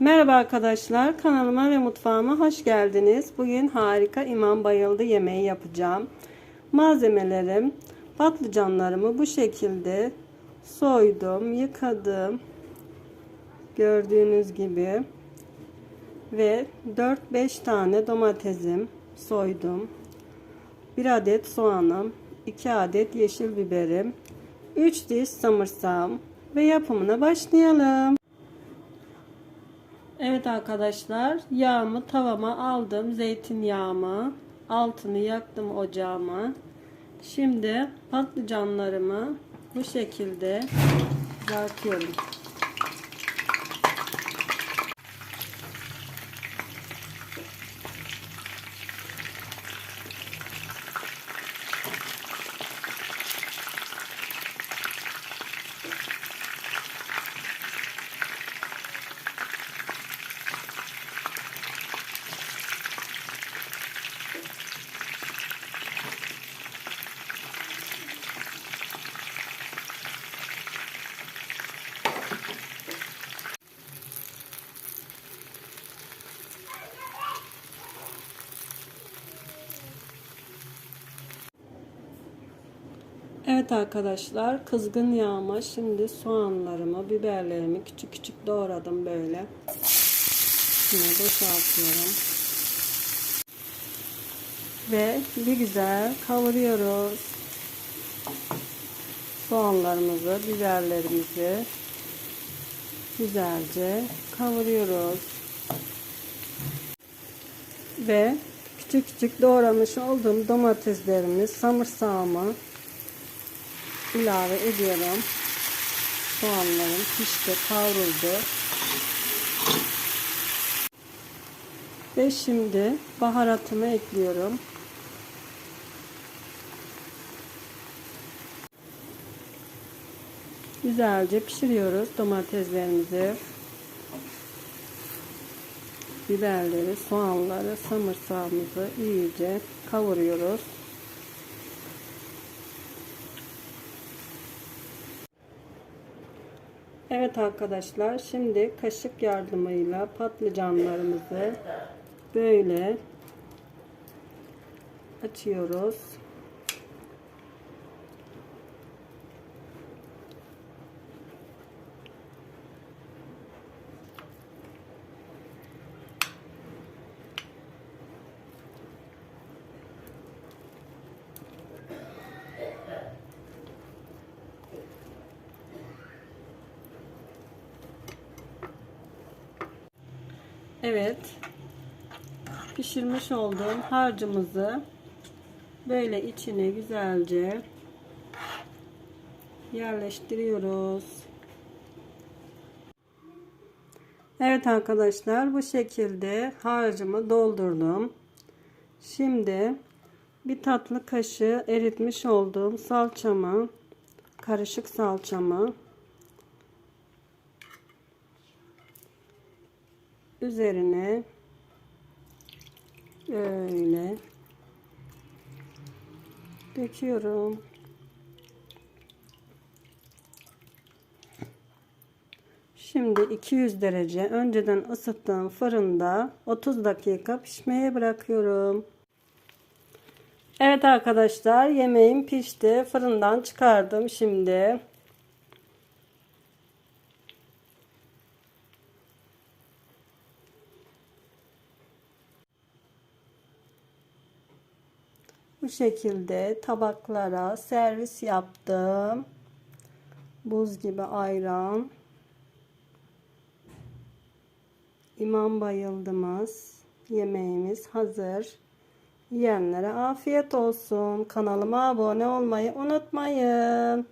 Merhaba arkadaşlar, kanalıma ve mutfağıma hoş geldiniz. Bugün harika imam bayıldı yemeği yapacağım. Malzemelerim, patlıcanlarımı bu şekilde soydum, yıkadım. Gördüğünüz gibi. Ve 4-5 tane domatesim soydum. 1 adet soğanım, 2 adet yeşil biberim, 3 diş samırsağım ve yapımına başlayalım. Evet arkadaşlar yağımı tavama aldım. Zeytinyağımı altını yaktım ocağıma. Şimdi patlıcanlarımı bu şekilde kızartıyorum Evet arkadaşlar kızgın yağıma şimdi soğanlarımı biberlerimi küçük küçük doğradım böyle. Şimdi boşaltıyorum. Ve bir güzel kavuruyoruz. Soğanlarımızı biberlerimizi güzelce kavuruyoruz. Ve küçük küçük doğramış olduğum domateslerimi samırsağımı ilave ediyorum. Soğanlarım pişti, kavruldu. Ve şimdi baharatımı ekliyorum. Güzelce pişiriyoruz domateslerimizi. Biberleri, soğanları, samırsağımızı iyice kavuruyoruz. Evet arkadaşlar şimdi kaşık yardımıyla patlıcanlarımızı böyle açıyoruz. Evet. Pişirmiş olduğum harcımızı böyle içine güzelce yerleştiriyoruz. Evet arkadaşlar bu şekilde harcımı doldurdum. Şimdi bir tatlı kaşığı eritmiş olduğum salçamı karışık salçamı üzerine böyle döküyorum. Şimdi 200 derece önceden ısıttığım fırında 30 dakika pişmeye bırakıyorum. Evet arkadaşlar yemeğim pişti. Fırından çıkardım şimdi. Bu şekilde tabaklara servis yaptım. Buz gibi ayran. İmam bayıldımız. Yemeğimiz hazır. Yiyenlere afiyet olsun. Kanalıma abone olmayı unutmayın.